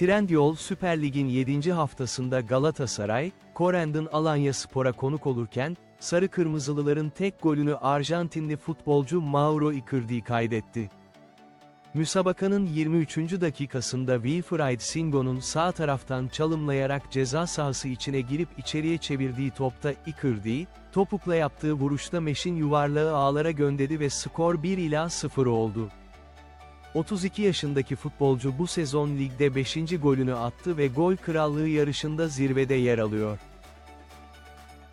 Trendyol Süper Lig'in 7. haftasında Galatasaray, Korendon Alanya Spor'a konuk olurken, Sarı Kırmızılıların tek golünü Arjantinli futbolcu Mauro Icardi kaydetti. Müsabakanın 23. dakikasında Wilfried Singo'nun sağ taraftan çalımlayarak ceza sahası içine girip içeriye çevirdiği topta Icardi, topukla yaptığı vuruşta meşin yuvarlağı ağlara gönderdi ve skor 1 ila 0 oldu. 32 yaşındaki futbolcu bu sezon ligde 5. golünü attı ve gol krallığı yarışında zirvede yer alıyor.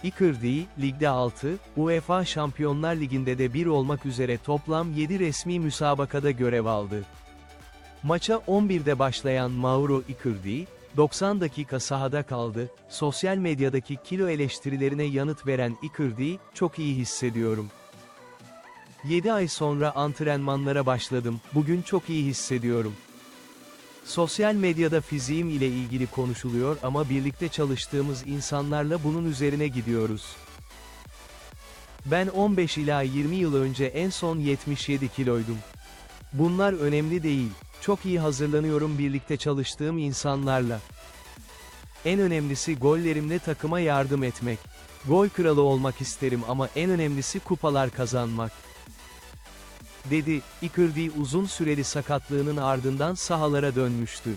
Icardi, ligde 6, UEFA Şampiyonlar Ligi'nde de 1 olmak üzere toplam 7 resmi müsabakada görev aldı. Maça 11'de başlayan Mauro Icardi, 90 dakika sahada kaldı, sosyal medyadaki kilo eleştirilerine yanıt veren Icardi, çok iyi hissediyorum. 7 ay sonra antrenmanlara başladım, bugün çok iyi hissediyorum. Sosyal medyada fiziğim ile ilgili konuşuluyor ama birlikte çalıştığımız insanlarla bunun üzerine gidiyoruz. Ben 15 ila 20 yıl önce en son 77 kiloydum. Bunlar önemli değil. Çok iyi hazırlanıyorum birlikte çalıştığım insanlarla. En önemlisi gollerimle takıma yardım etmek. Gol kralı olmak isterim ama en önemlisi kupalar kazanmak. Dedi, Icardi uzun süreli sakatlığının ardından sahalara dönmüştü.